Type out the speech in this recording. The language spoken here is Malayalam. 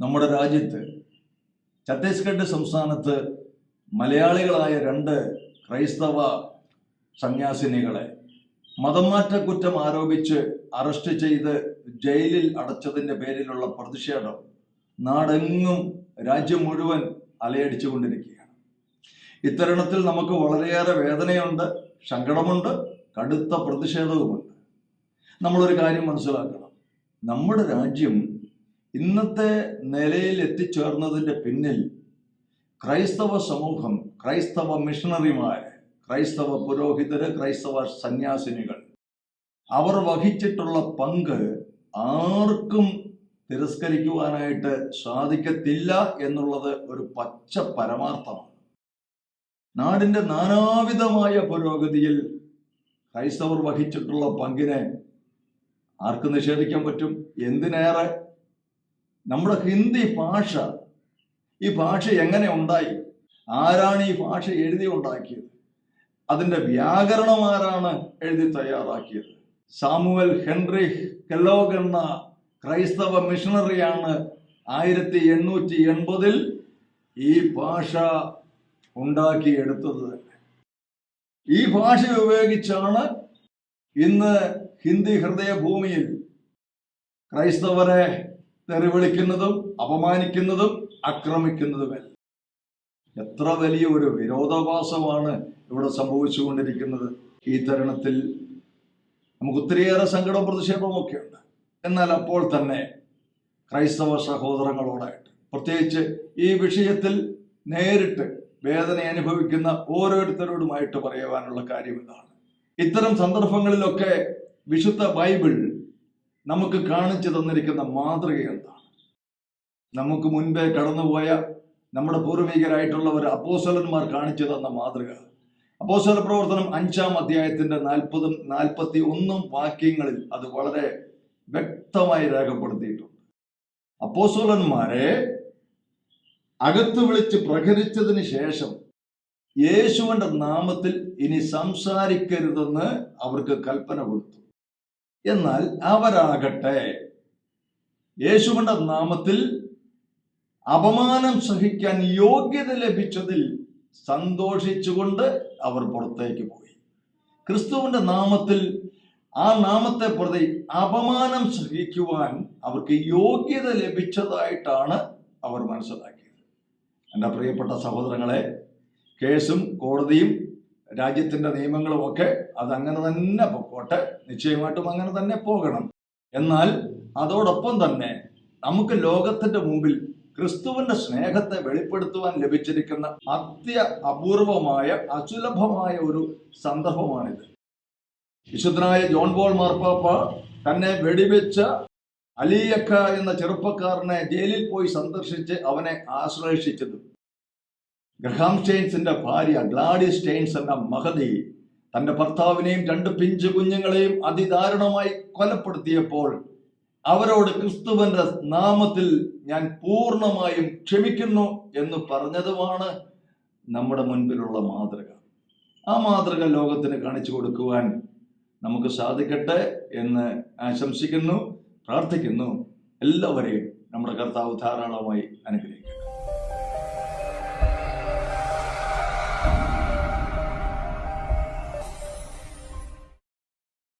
നമ്മുടെ രാജ്യത്ത് ഛത്തീസ്ഗഡ് സംസ്ഥാനത്ത് മലയാളികളായ രണ്ട് ക്രൈസ്തവ സന്യാസിനികളെ മതമാറ്റ കുറ്റം ആരോപിച്ച് അറസ്റ്റ് ചെയ്ത് ജയിലിൽ അടച്ചതിന്റെ പേരിലുള്ള പ്രതിഷേധം നാടെങ്ങും രാജ്യം മുഴുവൻ അലയടിച്ചുകൊണ്ടിരിക്കുകയാണ്. ഇത്തരുണത്തിൽ നമുക്ക് വളരെയേറെ വേദനയുണ്ട് സങ്കടമുണ്ട് കടുത്ത പ്രതിഷേധവുമുണ്ട്. നമ്മളൊരു കാര്യം മനസ്സിലാക്കണം. നമ്മുടെ രാജ്യം ഇന്നത്തെ നിലയിൽ എത്തിച്ചേർന്നതിന്റെ പിന്നിൽ ക്രൈസ്തവ സമൂഹം ക്രൈസ്തവ മിഷണറിമാർ ക്രൈസ്തവ പുരോഹിതര് ക്രൈസ്തവ സന്യാസിനികൾ അവർ വഹിച്ചിട്ടുള്ള പങ്ക് ആർക്കും തിരസ്കരിക്കുവാനായിട്ട് സാധിക്കത്തില്ല എന്നുള്ളത് ഒരു പച്ച പരമാർത്ഥമാണ്. നാടിന്റെ നാനാവിധമായ പുരോഗതിയിൽ ക്രൈസ്തവർ വഹിച്ചിട്ടുള്ള പങ്കിനെ ആർക്ക് നിഷേധിക്കാൻ പറ്റും? എന്തിനേറെ? നമ്മുടെ ഹിന്ദി ഭാഷ ഈ ഭാഷ എങ്ങനെ ഉണ്ടായി? ആരാണ് ഈ ഭാഷ എഴുതി ഉണ്ടാക്കിയത് അതിന്റെ വ്യാകരണം ആരാണ് എഴുതി തയ്യാറാക്കിയത്? സാമുവൽ ഹെൻറി കെല്ലോഗ് എന്ന ക്രൈസ്തവ മിഷണറിയാണ് ആയിരത്തി എണ്ണൂറ്റി എൺപതിൽ ഈ ഭാഷ ഉണ്ടാക്കിയെടുത്തത്. ഈ ഭാഷ ഉപയോഗിച്ചാണ് ഇന്ന് ഹിന്ദി ഹൃദയഭൂമിയിൽ ക്രൈസ്തവരെ തെറിവിളിക്കുന്നതും അപമാനിക്കുന്നതും ആക്രമിക്കുന്നതുമെല്ലാം. എത്ര വലിയ ഒരു വിരോധാഭാസമാണ് ഇവിടെ സംഭവിച്ചുകൊണ്ടിരിക്കുന്നത്. ഈ തരുണത്തിൽ നമുക്ക് ഒത്തിരിയേറെ സങ്കടവും പ്രതിഷേധവും ഉണ്ട് എന്നാൽ അപ്പോൾ തന്നെ ക്രൈസ്തവ സഹോദരങ്ങളോടായിട്ട് പ്രത്യേകിച്ച് ഈ വിഷയത്തിൽ നേരിട്ട് വേദന അനുഭവിക്കുന്ന ഓരോരുത്തരോടുമായിട്ട് പറയുവാനുള്ള കാര്യം ഇതാണ്. ഇത്തരം സന്ദർഭങ്ങളിലൊക്കെ വിശുദ്ധ ബൈബിൾ നമുക്ക് കാണിച്ചു തന്നിരിക്കുന്ന മാതൃക എന്താണ്? നമുക്ക് മുൻപേ കടന്നുപോയ നമ്മുടെ പൂർവികരായിട്ടുള്ളവർ അപ്പോസലന്മാർ കാണിച്ചു തന്ന മാതൃക. അപ്പോസല പ്രവർത്തനം അഞ്ചാം അധ്യായത്തിന്റെ നാൽപ്പതും നാൽപ്പത്തി ഒന്നും വാക്യങ്ങളിൽ അത് വളരെ വ്യക്തമായി രേഖപ്പെടുത്തിയിട്ടുണ്ട്. അപ്പോസോലന്മാരെ അകത്ത് വിളിച്ച് പ്രഹരിച്ചതിന് ശേഷം യേശുവിന്റെ നാമത്തിൽ ഇനി സംസാരിക്കരുതെന്ന് അവർക്ക് കൽപ്പന കൊടുത്തു. എന്നാൽ അവരാകട്ടെ. യേശുവിന്റെ നാമത്തിൽ അപമാനം സഹിക്കാൻ യോഗ്യത ലഭിച്ചതിൽ സന്തോഷിച്ചുകൊണ്ട് അവർ പുറത്തേക്ക് പോയി. ക്രിസ്തുവിന്റെ നാമത്തിൽ ആ നാമത്തെ പ്രതി അപമാനം സഹിക്കുവാൻ അവർക്ക് യോഗ്യത ലഭിച്ചതായിട്ടാണ് അവർ മനസ്സിലാക്കിയത്. എന്റെ പ്രിയപ്പെട്ട സഹോദരങ്ങളെ കേസും കോടതിയും രാജ്യത്തിന്റെ നിയമങ്ങളും ഒക്കെ അത് അങ്ങനെ തന്നെ പൊക്കോട്ടെ. നിശ്ചയമായിട്ടും അങ്ങനെ തന്നെ പോകണം. എന്നാൽ അതോടൊപ്പം തന്നെ നമുക്ക് ലോകത്തിന്റെ മുമ്പിൽ ക്രിസ്തുവിന്റെ സ്നേഹത്തെ വെളിപ്പെടുത്തുവാൻ ലഭിച്ചിരിക്കുന്ന അത്യ അപൂർവമായ അസുലഭമായ ഒരു സന്ദർഭമാണിത്. വിശുദ്ധനായ ജോൺ ബോൾ മാർപ്പാപ്പ തന്നെ വെടിവെച്ച അലിയക്ക എന്ന ചെറുപ്പക്കാരനെ ജയിലിൽ പോയി സന്ദർശിച്ച് അവനെ ആശ്ലേഷിച്ചതും ഗ്രഹാം സ്റ്റെയിൻസിന്റെ ഭാര്യ ഗ്ലാഡി സ്റ്റെയിൻസ് എന്ന മഹതി തന്റെ ഭർത്താവിനെയും രണ്ട് പിഞ്ചു കുഞ്ഞുങ്ങളെയും അതിദാരുണമായി കൊലപ്പെടുത്തിയപ്പോൾ അവരോട് ക്രിസ്തുവിന്റെ നാമത്തിൽ ഞാൻ പൂർണമായും ക്ഷമിക്കുന്നു എന്ന് പറഞ്ഞതുമാണ് നമ്മുടെ മുൻപിലുള്ള മാതൃക. ആ മാതൃക ലോകത്തിന് കാണിച്ചു കൊടുക്കുവാൻ നമുക്ക് സാധിക്കട്ടെ എന്ന് ആശംസിക്കുന്നു പ്രാർത്ഥിക്കുന്നു. എല്ലാവരെയും നമ്മുടെ കർത്താവ് ധാരാളമായി അനുഗ്രഹിക്കും